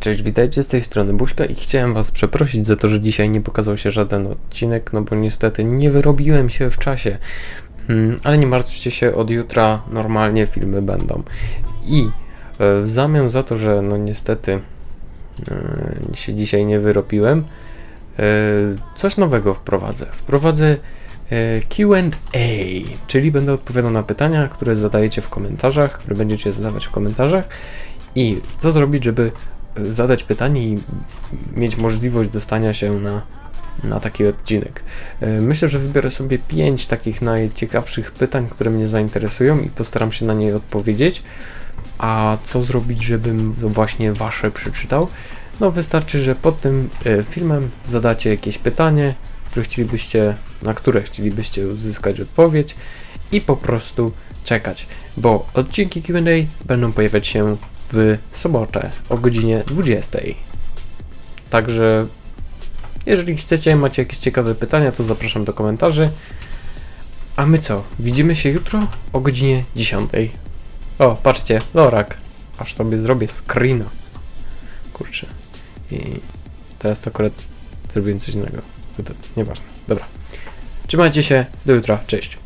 Cześć, witajcie z tej strony Buźka i chciałem was przeprosić za to, że dzisiaj nie pokazał się żaden odcinek, no bo niestety nie wyrobiłem się w czasie. Mm, Ale nie martwcie się, od jutra normalnie filmy będą. I e, w zamian za to, że no niestety e, się dzisiaj nie wyrobiłem, e, coś nowego wprowadzę. Wprowadzę QA, czyli będę odpowiadał na pytania, które zadajecie w komentarzach, które będziecie zadawać w komentarzach. I co zrobić, żeby zadać pytanie i mieć możliwość dostania się na, na taki odcinek. E, Myślę, że wybiorę sobie pięć takich najciekawszych pytań, które mnie zainteresują i postaram się na nie odpowiedzieć. A co zrobić, żebym właśnie wasze przeczytał? No wystarczy, że pod tym e, filmem zadacie jakieś pytanie, które chcielibyście, na które chcielibyście uzyskać odpowiedź i po prostu czekać, bo odcinki Q&A będą pojawiać się w sobotę o godzinie 20. Także jeżeli chcecie, macie jakieś ciekawe pytania, to zapraszam do komentarzy. A my co? Widzimy się jutro o godzinie 10. O, patrzcie, Lorak. Aż sobie zrobię screena. Kurczę. I teraz to akurat zrobiłem coś innego. Nieważne. Dobra. Trzymajcie się. Do jutra. Cześć.